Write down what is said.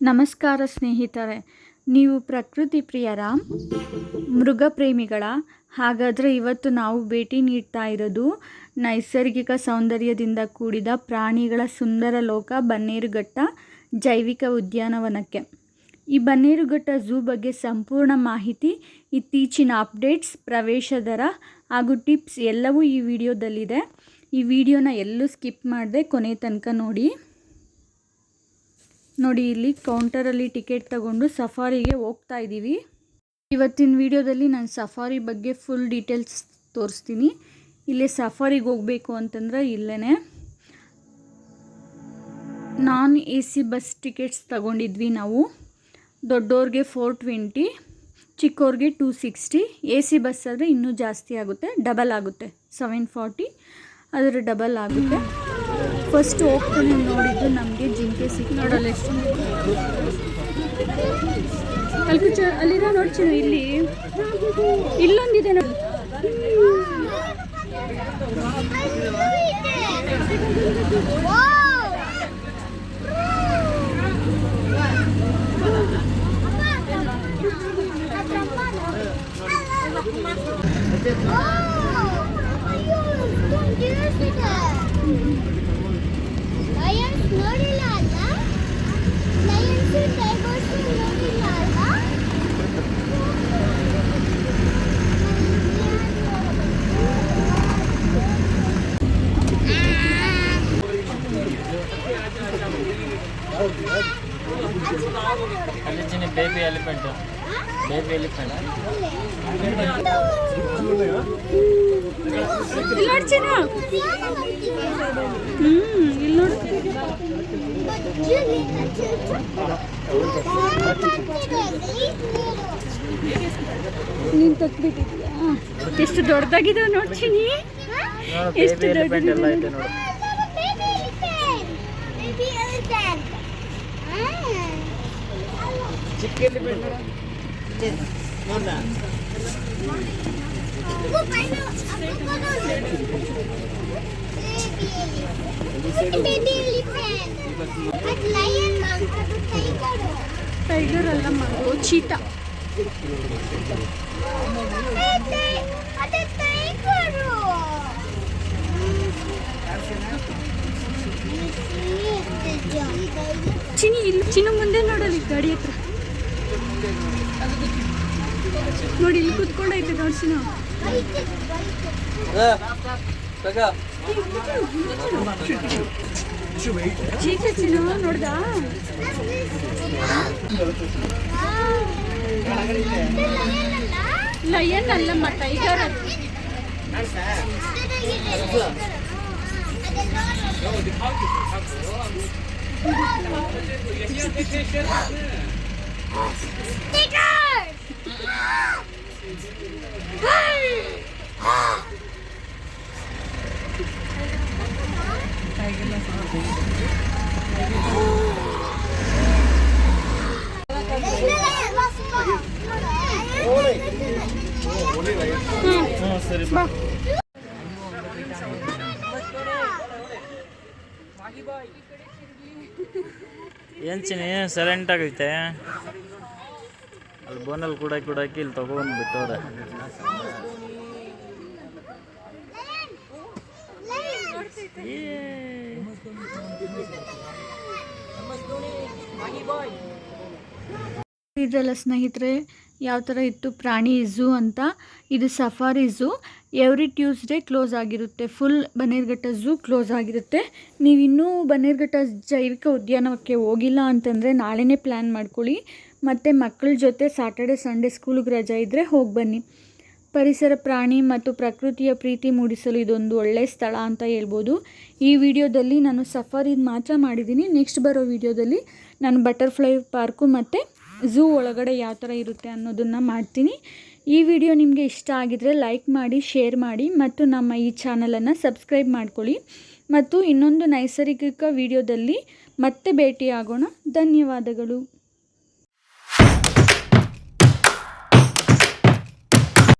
ನಮಸ್ಕಾರ ಸ್ನೇಹಿತರೆ, ನೀವು ಪ್ರಕೃತಿ ಪ್ರಿಯರ ಮೃಗ ಪ್ರೇಮಿಗಳ ಹಾಗಾದರೆ ಇವತ್ತು ನಾವು ಭೇಟಿ ನೀಡ್ತಾ ಇರೋದು ನೈಸರ್ಗಿಕ ಸೌಂದರ್ಯದಿಂದ ಕೂಡಿದ ಪ್ರಾಣಿಗಳ ಸುಂದರ ಲೋಕ ಬನ್ನೇರುಘಟ್ಟ ಜೈವಿಕ ಉದ್ಯಾನವನಕ್ಕೆ. ಈ ಬನ್ನೇರುಘಟ್ಟ ಝೂ ಬಗ್ಗೆ ಸಂಪೂರ್ಣ ಮಾಹಿತಿ ಇತ್ತೀಚಿನ ಅಪ್ಡೇಟ್ಸ್, ಪ್ರವೇಶ ದರ ಹಾಗೂ ಟಿಪ್ಸ್ ಎಲ್ಲವೂ ಈ ವಿಡಿಯೋದಲ್ಲಿದೆ. ಈ ವಿಡಿಯೋನ ಎಲ್ಲೂ ಸ್ಕಿಪ್ ಮಾಡದೆ ಕೊನೆ ತನಕ ನೋಡಿ. ನೋಡಿ, ಇಲ್ಲಿ ಕೌಂಟರಲ್ಲಿ ಟಿಕೆಟ್ ತಗೊಂಡು ಸಫಾರಿಗೆ ಹೋಗ್ತಾ ಇದ್ದೀವಿ. ಇವತ್ತಿನ ವಿಡಿಯೋದಲ್ಲಿ ನಾನು ಸಫಾರಿ ಬಗ್ಗೆ ಫುಲ್ ಡೀಟೇಲ್ಸ್ ತೋರಿಸ್ತೀನಿ. ಇಲ್ಲೇ ಸಫಾರಿಗೆ ಹೋಗಬೇಕು ಅಂತಂದ್ರೆ ಇಲ್ಲೇ non A C bus tickets ತಗೊಂಡಿದ್ವಿ ನಾವು. ದೊಡ್ಡೋರಿಗೆ four twenty ಚಿಕ್ಕವ್ರಿಗೆ two sixty A C bus ಆದರೆ ಇನ್ನೂ ಜಾಸ್ತಿ ಆಗುತ್ತೆ ಡಬಲ್ ಆಗುತ್ತೆ ಸೆವೆನ್ ಫಾರ್ಟಿ ಅದರ ಡಬಲ್ ಆಗುತ್ತೆ. ಫಸ್ಟ್ ಹೋಗ್ತಾನೆ ನೋಡಿದ್ದು ನಮಗೆ ಜಿಂಕೆ ಸಿಕ್ ನೋಡಲ್ಲ ಎಷ್ಟು ಅಲ್ಲಿ ಅಲ್ಲಿರೋ ನೋಡ್ತೀನಿ ಇಲ್ಲಿ. ಇಲ್ಲೊಂದಿದೆ ನೋಡಿ ಲಯನ್ಸ್ ನೋಡಿಲ್ಲ ಅಲ್ಲ ಲಯನ್ಸ್ ಟೈಗರ್ಸ್ ನೋಡಿಲ್ಲ ಅಲ್ಲ ಅಲ್ಲಿ ಚಿನ್ನ ಬೇಬಿ ಎಲಿಫೆಂಟ್ ಬೇಬಿ ಎಲಿಫೆಂಟ್ ಇಲ್ಲಿ ನೋಡಿ ಚಿನ್ನ ಹ್ಞೂ ಇಲ್ಲಿ ನೋಡು ನೀನು ತಕ್ಬಿಟ್ಟಿದ್ಯಾ ಎಷ್ಟು ದೊಡ್ಡದಾಗಿದಾವೆ ನೋಡ್ತೀನಿ ನೋಡು ಎಷ್ಟು ಬೇಬಿ ಟೈಗರ್ ಅಲ್ಲ ಮಗು tiger. ಚಿನಿ ಇಲ್ಲಿ ಚಿನ್ನ ಮುಂದೆ ನೋಡಲಿ ಗಾಡಿ ಹತ್ರ ನೋಡಿ ಇಲ್ಲಿ ಕುತ್ಕೊಂಡೈತೆ ಚೀತೆ ಚಿನ್ನ ನೋಡ್ದ? ಲಯನ್ ಅಲ್ಲಮ್ಮ ಟೈಗರ್ ಅದು ಹ್ಞೂ ಸರಿ ಬಾ ಏನು ಚಿನಿ ಸೈಲೆಂಟ್ ಆಗೈತೆ ಅಲ್ಲಿ ಬೋನಲ್ಲಿ ಕೂಡ ಕೂಡ ಇಲ್ಲಿ ತಗೊಂಡು ಬಿಟ್ಟವ್ರೆ. ಇದೆಲ್ಲ ಸ್ನೇಹಿತರೆ ಯಾವ ಥರ ಇತ್ತು? ಪ್ರಾಣಿ ಝೂ ಅಂತ. ಇದು safari zoo every Tuesday close ಆಗಿರುತ್ತೆ. ಫುಲ್ ಬನ್ನೇರುಘಟ್ಟ ಝೂ ಕ್ಲೋಸ್ ಆಗಿರುತ್ತೆ. ನೀವು ಇನ್ನೂ ಬನ್ನೇರುಘಟ್ಟ ಜೈವಿಕ ಉದ್ಯಾನವಕ್ಕೆ ಹೋಗಿಲ್ಲ ಅಂತಂದರೆ ನಾಳೆನೇ ಪ್ಲ್ಯಾನ್ ಮಾಡ್ಕೊಳ್ಳಿ. ಮತ್ತು ಮಕ್ಕಳ ಜೊತೆ ಸಾಟರ್ಡೆ ಸಂಡೇ ಸ್ಕೂಲಿಗೆ ರಜೆ ಇದ್ದರೆ ಹೋಗಿ ಬನ್ನಿ. ಪರಿಸರ, ಪ್ರಾಣಿ ಮತ್ತು ಪ್ರಕೃತಿಯ ಪ್ರೀತಿ ಮೂಡಿಸಲು ಇದೊಂದು ಒಳ್ಳೆಯ ಸ್ಥಳ ಅಂತ ಹೇಳ್ಬೋದು. ಈ ವಿಡಿಯೋದಲ್ಲಿ ನಾನು ಸಫಾರಿದು ಮಾತ್ರ ಮಾಡಿದ್ದೀನಿ. ನೆಕ್ಸ್ಟ್ ಬರೋ ವಿಡಿಯೋದಲ್ಲಿ ನಾನು ಬಟರ್ಫ್ಲೈ ಪಾರ್ಕು ಮತ್ತು ಝೂ ಒಳಗಡೆ ಯಾವ ಥರ ಇರುತ್ತೆ ಅನ್ನೋದನ್ನು ಮಾಡ್ತೀನಿ. ಈ ವಿಡಿಯೋ ನಿಮಗೆ ಇಷ್ಟ ಆಗಿದರೆ ಲೈಕ್ ಮಾಡಿ, ಶೇರ್ ಮಾಡಿ ಮತ್ತು ನಮ್ಮ ಈ ಚಾನಲನ್ನು ಸಬ್ಸ್ಕ್ರೈಬ್ ಮಾಡ್ಕೊಳ್ಳಿ. ಮತ್ತು ಇನ್ನೊಂದು ನೈಸರ್ಗಿಕ ವಿಡಿಯೋದಲ್ಲಿ ಮತ್ತೆ ಭೇಟಿಯಾಗೋಣ. ಧನ್ಯವಾದಗಳು.